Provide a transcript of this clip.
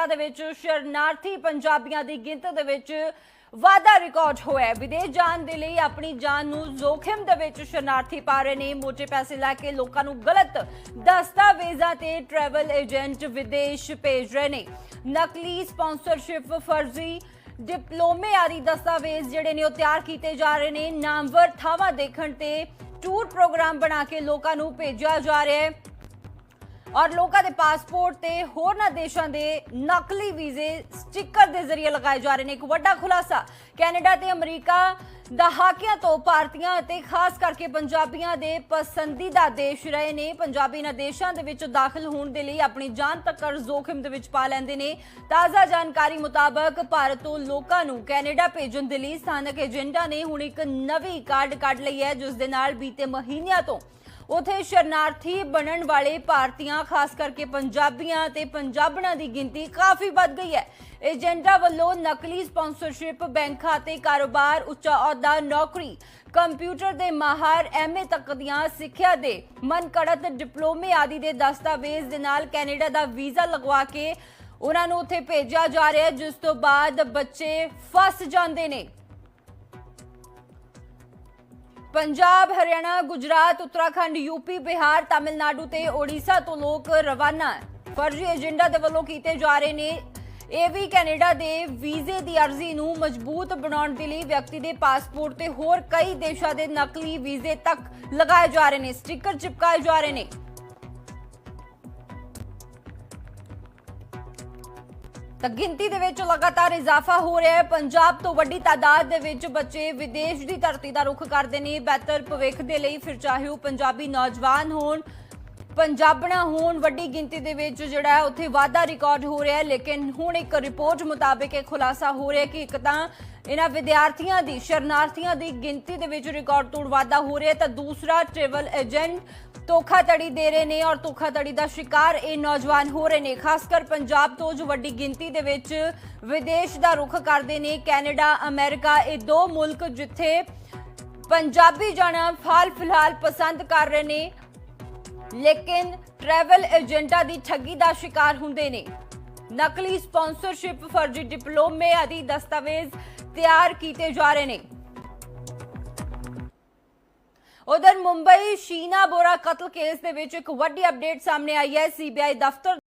Canada ਦੇ ਵਿੱਚ ਸ਼ਰਨਾਰਥੀ ਪੰਜਾਬੀਆਂ ਦੀ ਗਿਣਤੀ ਦੇ ਵਿੱਚ ਵਾਧਾ ਰਿਕਾਰਡ ਹੋਇਆ ਵਿਦੇਸ਼ ਜਾਣ ਦੇ ਲਈ ਆਪਣੀ ਜਾਨ ਨੂੰ ਜ਼ੋਖਿਮ ਦੇ ਵਿੱਚ ਸ਼ਰਨਾਰਥੀ ਪਾ ਰਹੇ ਨੇ। ਮੋਟੇ ਪੈਸੇ ਲੈ ਕੇ ਲੋਕਾਂ ਨੂੰ ਗਲਤ ਦਸਤਾਵੇਜ਼ਾਂ ਤੇ ਟਰੈਵਲ ਏਜੰਟ ਵਿਦੇਸ਼ ਭੇਜ ਰਹੇ ਨੇ। ਨਕਲੀ ਸਪਾਂਸਰਸ਼ਿਪ ਫਰਜ਼ੀ ਡਿਪਲੋਮੇ ਆਦਿ ਦਸਤਾਵੇਜ਼ ਜਿਹੜੇ ਨੇ ਉਹ ਤਿਆਰ ਕੀਤੇ ਜਾ ਰਹੇ ਨੇ। ਨਾਮਵਰ ਥਾਵਾਂ ਦੇਖਣ ਤੇ ਟੂਰ ਪ੍ਰੋਗਰਾਮ ਬਣਾ ਕੇ ਲੋਕਾਂ ਨੂੰ ਭੇਜਿਆ ਜਾ ਰਿਹਾ ਹੈ। ਔਰ ਲੋਕਾਂ ਦੇ ਪਾਸਪੋਰਟ ਤੇ ਹੋਰਨਾਂ ਦੇਸ਼ਾਂ ਦੇ ਨਕਲੀ ਵੀਜ਼ੇ ਸਟicker ਦੇ ਜ਼ਰੀਏ ਲਗਾਏ ਜਾ ਰਹੇ ਨੇ। ਇੱਕ ਵੱਡਾ ਖੁਲਾਸਾ ਕੈਨੇਡਾ ਤੇ ਅਮਰੀਕਾ ਦਹਾਕਿਆਂ ਤੋਂ ਭਾਰਤੀਆਂ ਅਤੇ ਖਾਸ ਕਰਕੇ ਪੰਜਾਬੀਆਂ ਦੇ ਪਸੰਦੀਦਾ ਦੇਸ਼ ਰਹੇ ਨੇ। ਪੰਜਾਬੀ ਇਹਨਾਂ ਦੇਸ਼ਾਂ ਦੇ ਵਿੱਚ ਦਾਖਲ ਹੋਣ ਦੇ ਲਈ ਆਪਣੀ ਜਾਨ ਤੱਕ ਜ਼ੋਖਿਮ ਦੇ ਵਿੱਚ ਪਾ ਲੈਂਦੇ ਨੇ। ਤਾਜ਼ਾ ਜਾਣਕਾਰੀ ਮੁਤਾਬਕ ਭਾਰਤ ਤੋਂ ਲੋਕਾਂ ਨੂੰ ਕੈਨੇਡਾ ਭੇਜਣ ਦੇ ਲਈ ਸਥਾਨਕ ਏਜੰਟਾਂ ਨੇ ਹੁਣ ਇੱਕ ਨਵੀਂ ਕਾਰਡ ਕੱਢ ਲਈ ਹੈ, ਜਿਸ ਦੇ ਨਾਲ ਬੀਤੇ ਮਹੀਨਿਆਂ ਤੋਂ ਉਥੇ ਸ਼ਰਨਾਰਥੀ ਬਣਨ ਵਾਲੇ ਭਾਰਤੀਆਂ, ਖਾਸ ਕਰਕੇ ਪੰਜਾਬੀਆਂ ਤੇ ਪੰਜਾਬਣਾਂ ਦੀ ਗਿਣਤੀ ਕਾਫੀ ਵੱਧ ਗਈ ਹੈ। ਏਜੰਟਾਂ ਵੱਲੋਂ ਨਕਲੀ ਸਪਾਂਸਰਸ਼ਿਪ ਬੈਂਕ ਖਾਤੇ, ਕਾਰੋਬਾਰ, ਉੱਚਾ ਅਹੁਦਾ, ਨੌਕਰੀ, ਕੰਪਿਊਟਰ ਦੇ ਮਾਹਰ ਐਮਏ ਤੱਕ ਦੀਆਂ ਸਿੱਖਿਆ ਦੇ ਮਨਕੜਤ ਡਿਪਲੋਮੇ ਆਦਿ ਦੇ ਦਸਤਾਵੇਜ਼ ਦੇ ਨਾਲ ਕੈਨੇਡਾ ਦਾ ਵੀਜ਼ਾ ਲਗਵਾ ਕੇ ਉਹਨਾਂ ਨੂੰ ਉੱਥੇ ਭੇਜਿਆ ਜਾ ਰਿਹਾ ਜਿਸ ਤੋਂ ਬਾਅਦ ਬੱਚੇ ਫਸ ਜਾਂਦੇ ਨੇ। ਪੰਜਾਬ, ਹਰਿਆਣਾ, ਗੁਜਰਾਤ, ਉੱਤਰਾਖੰਡ ਯੂਪੀ ਬਿਹਾਰ, ਤਾਮਿਲਨਾਡੂ ਤੇ ਓਡੀਸ਼ਾ ਤੋਂ ਲੋਕ ਰਵਾਨਾ ਫਰਜ਼ੀ ਏਜੰਡਾ ਦੇ ਵੱਲੋਂ ਕੀਤੇ ਜਾ ਰਹੇ ਨੇ ਇਹ ਵੀ ਕੈਨੇਡਾ ਦੇ ਵੀਜ਼ੇ ਦੀ ਅਰਜ਼ੀ ਨੂੰ ਮਜ਼ਬੂਤ ਬਣਾਉਣ ਦੇ ਲਈ ਵਿਅਕਤੀ ਦੇ ਪਾਸਪੋਰਟ ਤੇ ਹੋਰ ਕਈ ਦੇਸ਼ਾਂ ਦੇ ਨਕਲੀ ਵੀਜ਼ੇ ਤੱਕ ਲਗਾਏ ਜਾ ਰਹੇ ਨੇ ਸਟicker ਚਿਪਕਾਏ ਜਾ ਰਹੇ ਨੇ। ਤਾਂ ਗਿਣਤੀ ਦੇ ਵਿੱਚ ਲਗਾਤਾਰ ਇਜ਼ਾਫਾ ਹੋ ਰਿਹਾ ਹੈ। ਪੰਜਾਬ ਤੋਂ ਵੱਡੀ ਤਾਦਾਦ ਦੇ ਵਿੱਚ ਬੱਚੇ ਵਿਦੇਸ਼ ਦੀ ਧਰਤੀ ਦਾ ਰੁਖ ਕਰਦੇ ਨੇ। ਬਿਹਤਰ ਭਵਿੱਖ ਦੇ ਲਈ ਫਿਰ ਚਾਹੇ ਉਹ ਪੰਜਾਬੀ ਨੌਜਵਾਨ ਹੋਣ ਪੰਜਾਬਣਾ ਹੋਣ ਵੱਡੀ ਗਿਣਤੀ ਦੇ ਵਿੱਚ ਜਿਹੜਾ ਹੈ, ਉੱਥੇ ਵਾਧਾ ਰਿਕਾਰਡ ਹੋ ਰਿਹਾ ਹੈ, ਲੇਕਿਨ ਹੁਣ ਇੱਕ ਰਿਪੋਰਟ ਮੁਤਾਬਕ ਇਹ ਖੁਲਾਸਾ ਹੋ ਰਿਹਾ ਕਿ ਇੱਕ ਤਾਂ ਇਹਨਾਂ ਵਿਦਿਆਰਥੀਆਂ ਦੀ, ਸ਼ਰਨਾਰਥੀਆਂ ਦੀ ਗਿਣਤੀ ਦੇ ਵਿੱਚ ਰਿਕਾਰਡ ਤੋੜ ਵਾਧਾ ਹੋ ਰਿਹਾ ਤਾਂ ਦੂਸਰਾ ਟ੍ਰੈਵਲ ਏਜੰਟ ਧੋਖਾਧੜੀ ਦੇ ਰਹੇ ਨੇ ਔਰ ਧੋਖਾਧੜੀ ਦਾ ਸ਼ਿਕਾਰ ਇਹ ਨੌਜਵਾਨ ਹੋ ਰਹੇ ਨੇ। ਖਾਸ ਕਰ ਪੰਜਾਬ ਤੋਂ ਜੋ ਵੱਡੀ ਗਿਣਤੀ ਦੇ ਵਿੱਚ ਵਿਦੇਸ਼ ਦਾ ਰੁਖ ਕਰਦੇ ਨੇ, ਕੈਨੇਡਾ, ਅਮਰੀਕਾ, ਇਹ ਦੋ ਮੁਲਕ ਜਿੱਥੇ ਪੰਜਾਬੀ ਜਾਣਾ ਹਾਲ ਫਿਲਹਾਲ ਪਸੰਦ ਕਰ ਰਹੇ ਨੇ। ਲੇਕਿਨ ਟਰੈਵਲ ਏਜੰਟਾਂ ਦੀ ਠੱਗੀ ਦਾ ਸ਼ਿਕਾਰ ਹੁੰਦੇ ਨੇ। ਨਕਲੀ ਸਪਾਂਸਰਸ਼ਿਪ ਫਰਜ਼ੀ ਡਿਪਲੋਮੇ ਆਦਿ ਦਸਤਾਵੇਜ਼ ਤਿਆਰ ਕੀਤੇ ਜਾ ਰਹੇ ਨੇ। ਉਧਰ ਮੁੰਬਈ ਸ਼ੀਨਾ ਬੋਰਾ ਕਤਲ ਕੇਸ ਦੇ ਵਿੱਚ ਇੱਕ ਵੱਡੀ ਅਪਡੇਟ ਸਾਹਮਣੇ ਆਈ ਹੈ। ਸੀਬੀਆਈ ਦਫ਼ਤਰ